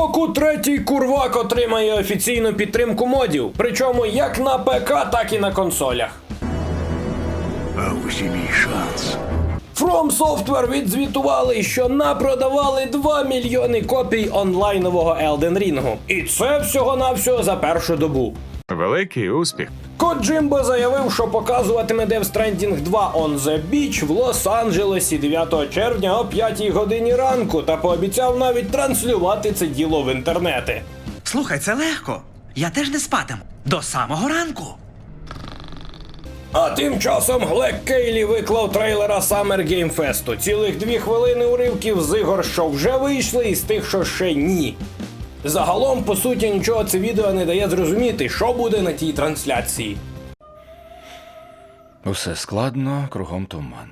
року третій курвак отримає офіційну підтримку модів, причому як на ПК, так і на консолях. А ось і мій шанс. From Software відзвітували, що напродавали 2 мільйони копій онлайнового Elden Ring. І це всього-навсього за першу добу. Великий успіх. Коджимбо заявив, що показуватиме Death Stranding 2 on the Beach в Лос-Анджелесі 9 червня о 5 годині ранку та пообіцяв навіть транслювати це діло в інтернети. Слухай, це легко. Я теж не спатиму. До самого ранку. А тим часом Глек Кейлі виклав трейлера Summer Game Fest. Цілих дві хвилини уривків з ігор, що вже вийшли, і з тих, що ще ні. Загалом, по суті, нічого це відео не дає зрозуміти, що буде на тій трансляції. Усе складно, кругом туман.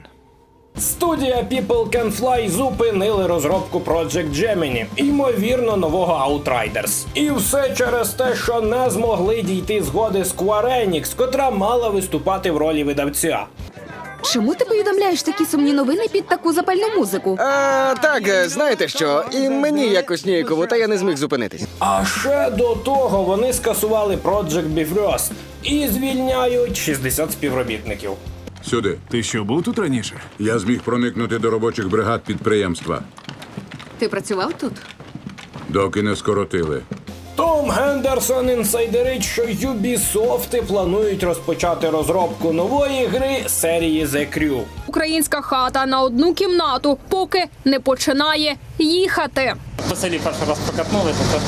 Студія People Can Fly зупинили розробку Project Gemini, ймовірно, нового Outriders. І все через те, що не змогли дійти згоди Square Enix, котра мала виступати в ролі видавця. Чому ти повідомляєш такі сумні новини під таку запальну музику? А, так, е, знаєте що, і мені якось ніяково, та я не зміг зупинитись. А ще до того вони скасували Project Bifrost і звільняють 60 співробітників. Сюди. Ти що був тут раніше? Я зміг проникнути до робочих бригад підприємства, Ти працював тут? доки не скоротили. Том Гендерсон інсайдерить, що Ubisoft планують розпочати розробку нової гри серії The Crew. Українська хата на одну кімнату, поки не починає їхати. По селі перший раз покатнули, то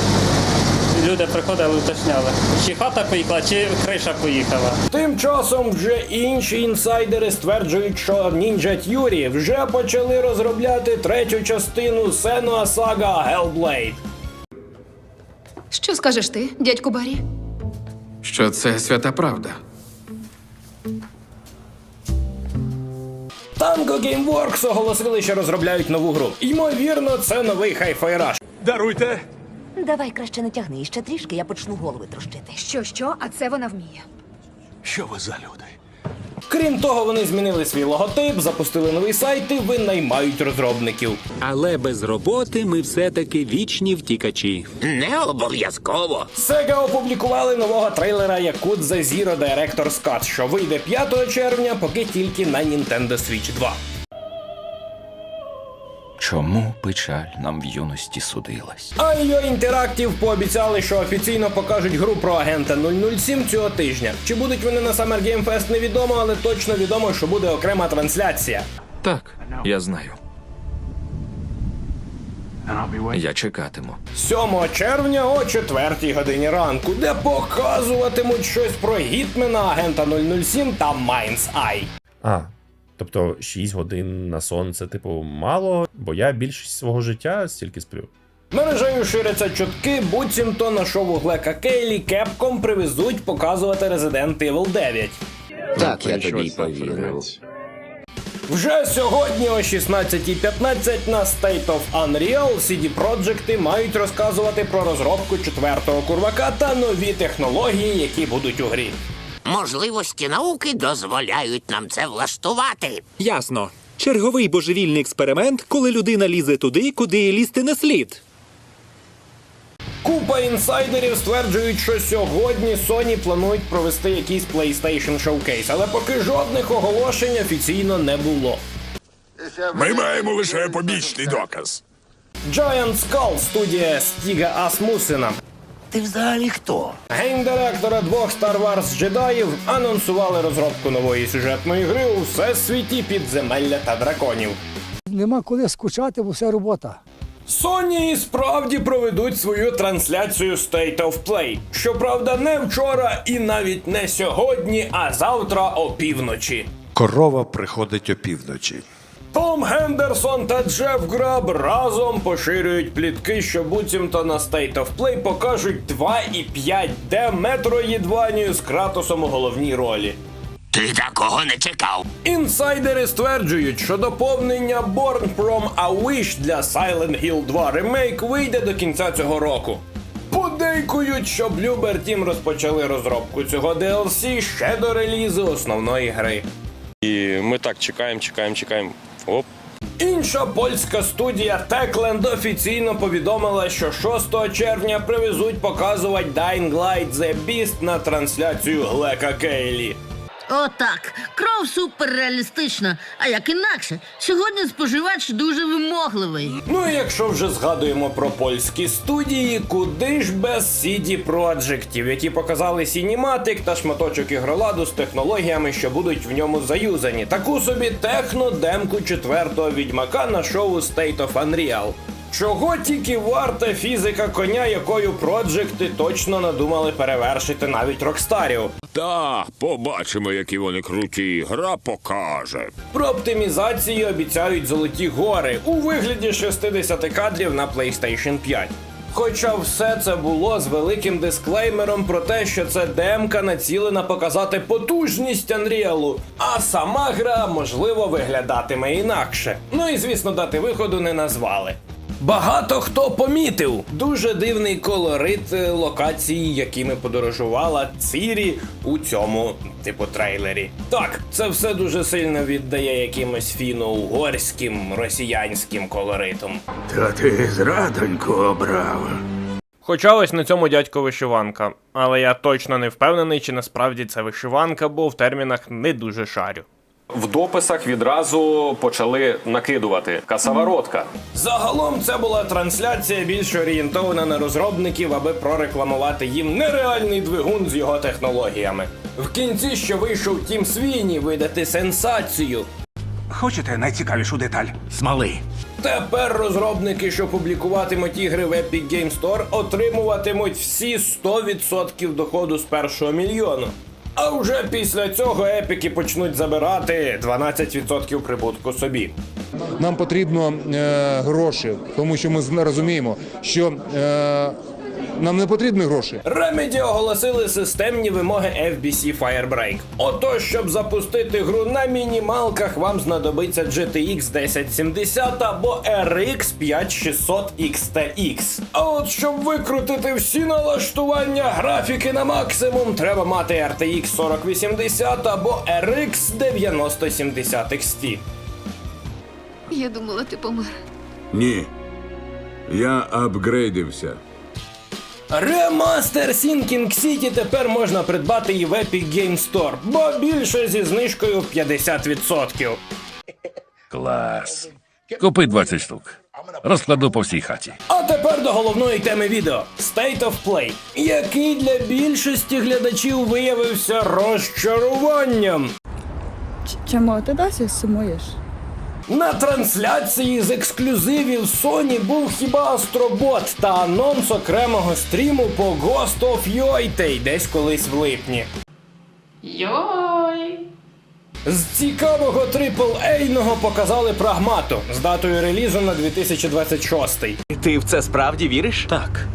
люди приходили, уточняли, чи хата поїхала, чи криша поїхала. Тим часом вже інші інсайдери стверджують, що Ninja Theory вже почали розробляти третю частину Senua Saga Hellblade. Що скажеш ти, дядьку Барі? Що це свята правда? Tango Gameworks оголосили, що розробляють нову гру. Ймовірно, це новий Hi-Fi Rush. Даруйте! Давай краще не тягни ще трішки, я почну голови трощити. Що, що, а це вона вміє. Що ви за люди? Крім того, вони змінили свій логотип, запустили новий сайт і винаймають розробників. Але без роботи ми все-таки вічні втікачі. Не обов'язково. Sega опублікували нового трейлера Якудза Zero Director's Cut, що вийде 5 червня, поки тільки на Nintendo Switch 2. Чому печаль нам в юності судилась? А IO Interactive пообіцяли, що офіційно покажуть гру про агента 007 цього тижня. Чи будуть вони на Summer Game Fest невідомо, але точно відомо, що буде окрема трансляція. Так, я знаю. Я чекатиму. 7 червня о 4 годині ранку, де показуватимуть щось про гітмена, агента 007 та Mind's Eye. А, тобто 6 годин на сон це, типу, мало, бо я більшість свого життя стільки сплю. Мережею ширяться чутки, буцімто на шоу Глека Кейлі Кепком привезуть показувати Resident Evil 9. Так, я тобі повірив. Вже сьогодні о 16.15 на State of Unreal CD Projekt мають розказувати про розробку четвертого курвака та нові технології, які будуть у грі. Можливості науки дозволяють нам це влаштувати. Ясно. Черговий божевільний експеримент, коли людина лізе туди, куди лізти не слід. Купа інсайдерів стверджують, що сьогодні Sony планують провести якийсь PlayStation Showcase, але поки жодних оголошень офіційно не було. Ми маємо лише побічний доказ. Giant Skull студія Стіга Асмусена. Ти взагалі хто? Геймдиректора двох Star Wars джедаїв анонсували розробку нової сюжетної гри у всесвіті підземелля та драконів. Нема коли скучати, бо все робота. Sony і справді проведуть свою трансляцію State of Play. Щоправда, не вчора і навіть не сьогодні, а завтра опівночі. Корова приходить опівночі. Том Гендерсон та Джеф Граб разом поширюють плітки, що буцімто на State of Play покажуть 2,5D Metroidvania з Кратосом у головній ролі. Ти такого не чекав. Інсайдери стверджують, що доповнення Born from a Wish для Silent Hill 2 Remake вийде до кінця цього року. Подейкують, що Bloober Team розпочали розробку цього DLC ще до релізу основної гри. І ми так чекаємо, чекаємо, чекаємо. Оп. Інша польська студія Techland офіційно повідомила, що 6 червня привезуть показувати Dying Light The Beast на трансляцію Глека Кейлі. Отак. Кров суперреалістична. А як інакше? Сьогодні споживач дуже вимогливий. Ну і якщо вже згадуємо про польські студії, куди ж без CD Projektів, які показали сініматик та шматочок ігроладу з технологіями, що будуть в ньому заюзані. Таку собі техно-демку четвертого відьмака на шоу State of Unreal. Чого тільки варта фізика коня, якою проджекти точно надумали перевершити навіть рокстарів. Та, побачимо, які вони круті. Гра покаже. Про оптимізації обіцяють золоті гори у вигляді 60 кадрів на PlayStation 5. Хоча все це було з великим дисклеймером про те, що це демка націлена показати потужність Unreal, а сама гра можливо виглядатиме інакше. Ну і звісно, дати виходу не назвали. Багато хто помітив дуже дивний колорит е, локації, якими подорожувала Цірі у цьому типу трейлері. Так, це все дуже сильно віддає якимось фіно-угорським росіянським колоритом. Та ти зрадоньку обрав. Хоча ось на цьому дядько вишиванка, але я точно не впевнений, чи насправді це вишиванка, бо в термінах не дуже шарю. В дописах відразу почали накидувати касаворотка. Загалом це була трансляція більш орієнтована на розробників, аби прорекламувати їм нереальний двигун з його технологіями. В кінці, що вийшов Тім Свіні, видати сенсацію. Хочете найцікавішу деталь? Смоли. Тепер розробники, що публікуватимуть ігри в Epic Game Store, отримуватимуть всі 100% доходу з першого мільйону. А вже після цього епіки почнуть забирати 12% прибутку собі. Нам потрібно е, гроші, тому що ми розуміємо, що е, нам не потрібні гроші. Remedy оголосили системні вимоги FBC Firebreak. Отож, щоб запустити гру на мінімалках, вам знадобиться GTX 1070 або RX 5600 XTX. А от щоб викрутити всі налаштування графіки на максимум, треба мати RTX 4080 або RX 9070 XT. Я думала, ти помер. Ні. Я апгрейдився. Ремастер Sinking City тепер можна придбати і в Epic Game Store, бо більше зі знижкою в 50%. Клас. Купи 20 штук. Розкладу по всій хаті. А тепер до головної теми відео State of Play, який для більшості глядачів виявився розчаруванням. Чому ти досі сумуєш? На трансляції з ексклюзивів Sony був хіба Астробот та анонс окремого стріму по Ghost of Yotei десь колись в липні. Йой! З цікавого трипл-ейного показали прагмату з датою релізу на 2026. Ти в це справді віриш? Так.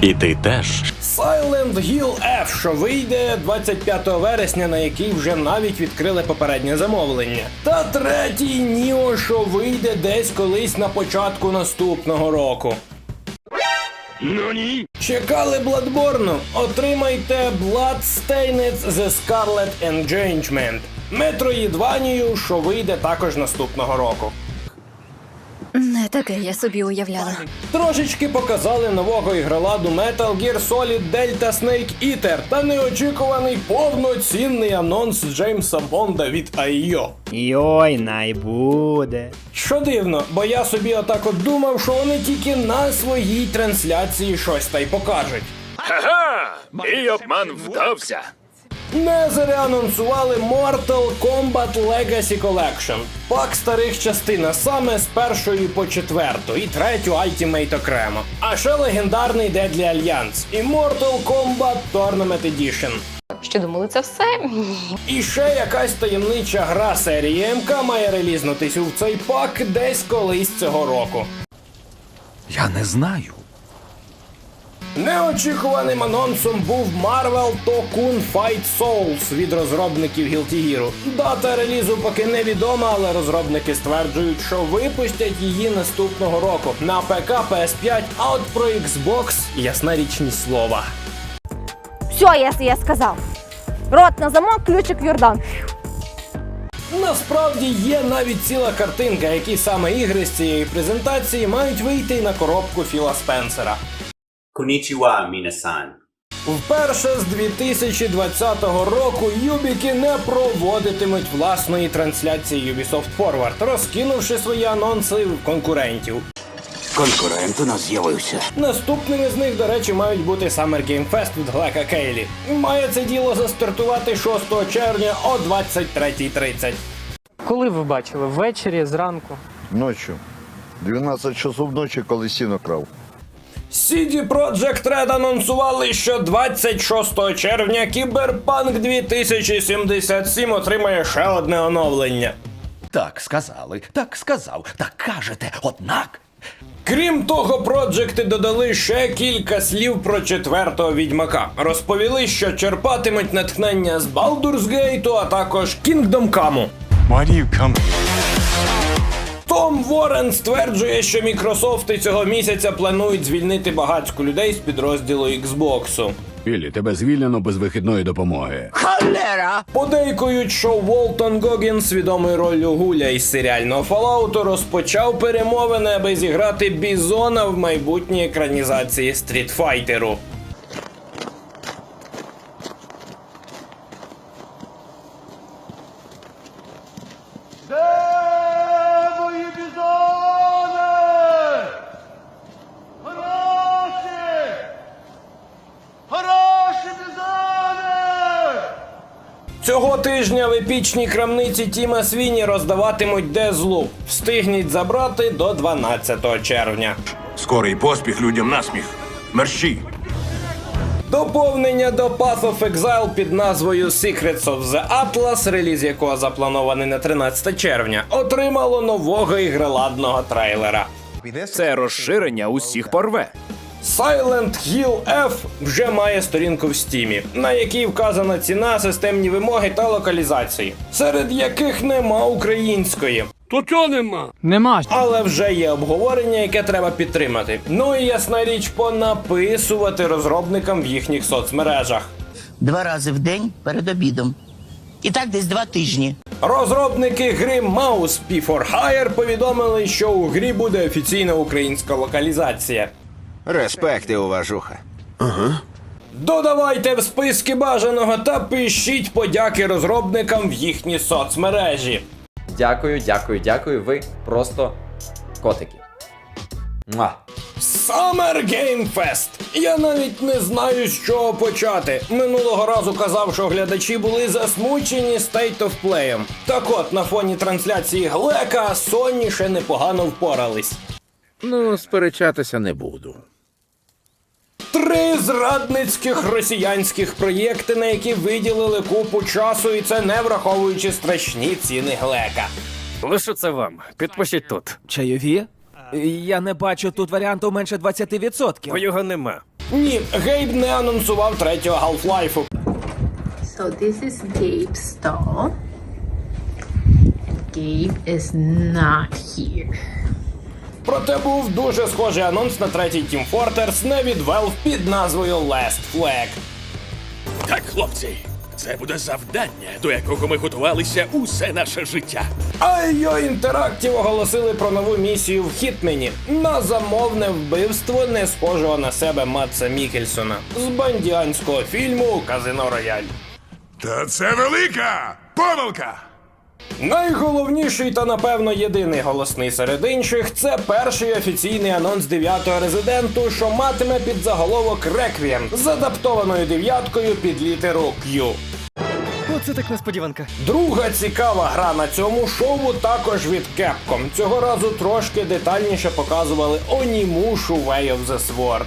І ти теж. Silent Hill F, що вийде 25 вересня, на який вже навіть відкрили попереднє замовлення. Та третій Ніо, що вийде десь колись на початку наступного року. Ну ні. Чекали Bloodborne? Отримайте Bloodstained The Scarlet Engagement. Метроїдванію, що вийде також наступного року. Не таке я собі уявляла. Трошечки показали нового ігроладу Metal Gear Solid Delta Snake Eater та неочікуваний повноцінний анонс Джеймса Бонда від AIO. Йой, най буде. Що дивно, бо я собі отак от думав, що вони тільки на своїй трансляції щось та й покажуть. Ага! Мій обман вдався. Незери анонсували Mortal Kombat Legacy Collection. Пак старих частин, а саме з першої по четверту, і третю Ultimate окремо. А ще легендарний Deadly Alliance і Mortal Kombat Tournament Edition. Що думали, це все? І ще якась таємнича гра серії МК має релізнутись у цей пак десь колись цього року. Я не знаю. Неочікуваним анонсом був Marvel Tokun Fight Souls від розробників Guilty Gear. Дата релізу поки невідома, але розробники стверджують, що випустять її наступного року на ПК, PS5, а от про Xbox ясна річ ні слова. Все, я, я сказав. Рот на замок, ключик в Йордан. Насправді є навіть ціла картинка, які саме ігри з цієї презентації мають вийти на коробку Філа Спенсера. Конічіва, мінесан. Вперше з 2020 року Юбіки не проводитимуть власної трансляції Ubisoft Forward, розкинувши свої анонси в конкурентів. Конкурент у нас з'явився. Наступними з них, до речі, мають бути Summer Game Fest від Глека Кейлі. Має це діло застартувати 6 червня о 23.30. Коли ви бачили? Ввечері, зранку? Ночі. 12 часов ночі, коли сіно крав. CD Projekt Red анонсували, що 26 червня Кіберпанк 2077 отримає ще одне оновлення. Так сказали, так сказав, так кажете, однак. Крім того, проджекти додали ще кілька слів про четвертого відьмака. Розповіли, що черпатимуть натхнення з Baldur's Gate, а також Kingdom Come. Why do you come? Том Ворен стверджує, що Мікрософти цього місяця планують звільнити багатько людей з підрозділу Xbox. Білі, тебе звільнено без вихідної допомоги. Холера! Подейкують, що Волтон Гогінс, відомий роллю Гуля із серіального Фоллауту, розпочав перемовини, аби зіграти Бізона в майбутній екранізації стрітфайтеру. Епічній крамниці Тіма Свіні роздаватимуть Дезлу. Встигніть забрати до 12 червня. Скорий поспіх людям насміх. Мерщі. Доповнення до Path of Exile під назвою Secrets of the Atlas, реліз якого запланований на 13 червня, отримало нового ігроладного трейлера. Це розширення усіх порве. Silent Hill F вже має сторінку в стімі, на якій вказана ціна, системні вимоги та локалізації, серед яких нема української. То чого нема? Нема. Але вже є обговорення, яке треба підтримати. Ну і ясна річ понаписувати розробникам в їхніх соцмережах. Два рази в день перед обідом. І так десь два тижні. Розробники гри Mouse P4 Hire повідомили, що у грі буде офіційна українська локалізація. Респект і уважуха. Додавайте в списки бажаного та пишіть подяки розробникам в їхні соцмережі. Дякую, дякую, дякую. Ви просто котики. Муа. Summer Game Fest. Я навіть не знаю, з чого почати. Минулого разу казав, що глядачі були засмучені State of Play. Так от, на фоні трансляції Глека Sony ще непогано впорались. Ну, сперечатися не буду. Три зрадницьких росіянських проєкти, на які виділили купу часу, і це не враховуючи страшні ціни Глека. Лише це вам. Підпишіть тут. Чайові? Я не бачу тут варіанту менше 20%. Бо його нема. Ні, Гейб не анонсував третього Half-Life. So this is Gabe's stall. Gabe is not here. Проте був дуже схожий анонс на третій Team Fortress не від Valve під назвою Last Flag. Так, хлопці, це буде завдання, до якого ми готувалися усе наше життя. IO Interactive оголосили про нову місію в Хітмені на замовне вбивство не схожого на себе Матса Мікельсона з бандіанського фільму Казино Рояль. Та це велика помилка! Найголовніший та напевно єдиний голосний серед інших це перший офіційний анонс дев'ятого резиденту, що матиме під заголовок Реквієм з адаптованою дев'яткою під літеру Q. Оце так несподіванка. Друга цікава гра на цьому шоу також від Capcom. Цього разу трошки детальніше показували Онімушу Way of the Sword.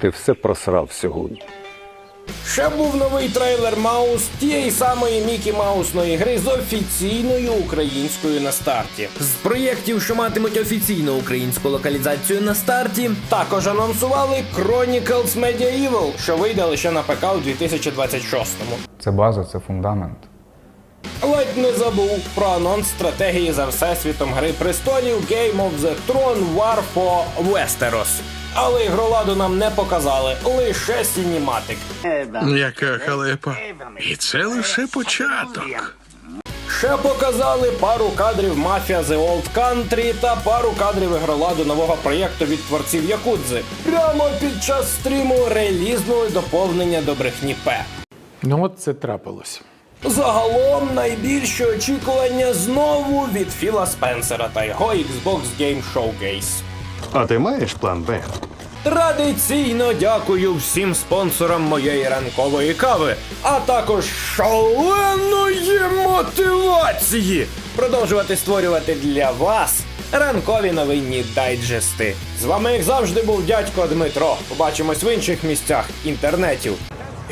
Ти все просрав сьогодні. Ще був новий трейлер Маус тієї самої Мікі Маусної гри з офіційною українською на старті. З проєктів, що матимуть офіційну українську локалізацію на старті, також анонсували Chronicles Medieval, що вийде лише на ПК у 2026-му. Це база, це фундамент. Ледь не забув про анонс стратегії за всесвітом Гри престолів Game of the Throne War for Westeros. Але ігроладу нам не показали, лише сініматик. Яка халепа. І це лише початок. Ще показали пару кадрів Mafia The Old Country та пару кадрів ігроладу нового проєкту від творців Якудзи. Прямо під час стріму релізнули доповнення до брехні П. Ну от це трапилось. Загалом найбільші очікування знову від Філа Спенсера та його Xbox Game Showcase. А ти маєш план Б? Традиційно дякую всім спонсорам моєї ранкової кави, а також шаленої мотивації продовжувати створювати для вас ранкові новинні дайджести. З вами, як завжди, був дядько Дмитро. Побачимось в інших місцях інтернетів.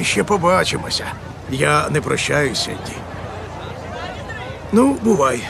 Ще побачимося. Я не прощаюся, Ді. Ну, бувай.